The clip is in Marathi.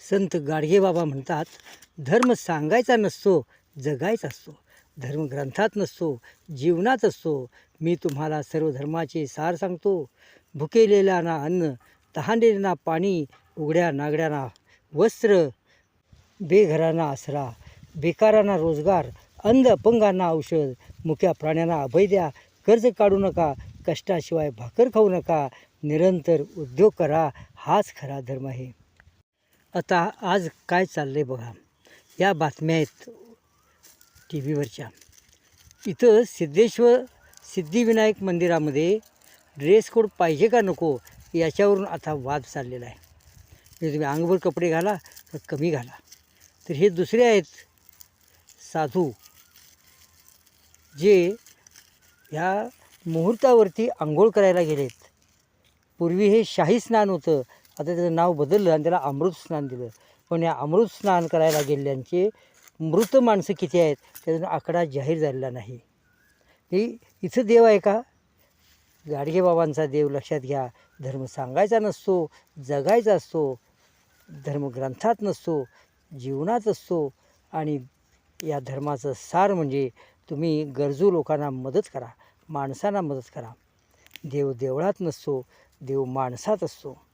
संत गाडगेबाबा म्हणतात धर्म सांगायचा नसतो जगायचा असतो. धर्मग्रंथात नसतो जीवनात असतो. मी तुम्हाला सर्व धर्माचे सार सांगतो. भुकेलेल्यांना अन्न तहानलेल्यांना पाणी उघड्या नागड्यांना वस्त्र बेघरांना आसरा बेकारांना रोजगार अंध अपंगांना औषध मुक्या प्राण्यांना अभय द्या कर्ज काढू नका कष्टाशिवाय भाकर खाऊ नका निरंतर उद्योग करा हाच खरा धर्म आहे. आता आज काय चाललं आहे बघा. या बातम्या आहेत टी व्हीवरच्या इथं सिद्धेश्वर सिद्धिविनायक मंदिरामध्ये ड्रेस कोड पाहिजे का नको याच्यावरून आता वाद चाललेला आहे. म्हणजे तुम्ही अंगभर कपडे घाला तर कमी घाला. तर हे दुसरे आहेत साधू जे ह्या मुहूर्तावरती आंघोळ करायला गेलेत. पूर्वी हे शाही स्नान होतं आता त्याचं नाव बदललं आणि त्याला अमृत स्नान दिलं. पण या अमृत स्नान करायला गेलेल्यांचे मृत माणसं किती आहेत त्याचा आकडा जाहीर झालेला नाही. हे इथं देव आहे का? गाडगे बाबांचा देव लक्षात घ्या. धर्म सांगायचा नसतो जगायचा असतो धर्म ग्रंथात नसतो जीवनात असतो. आणि या धर्माचं सार म्हणजे तुम्ही गरजू लोकांना मदत करा माणसांना मदत करा. देव देवळात नसतो देव माणसात असतो.